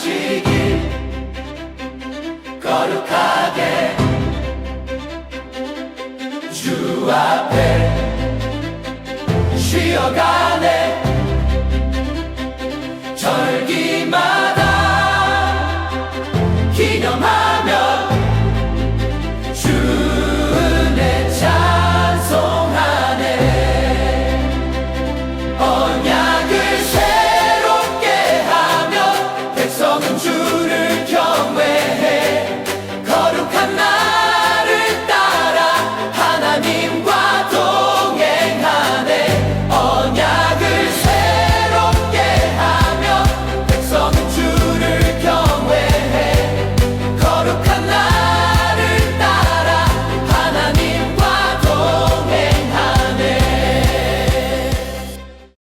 섬기길 거룩하게 주 앞에 쉬어가 Come Hanai.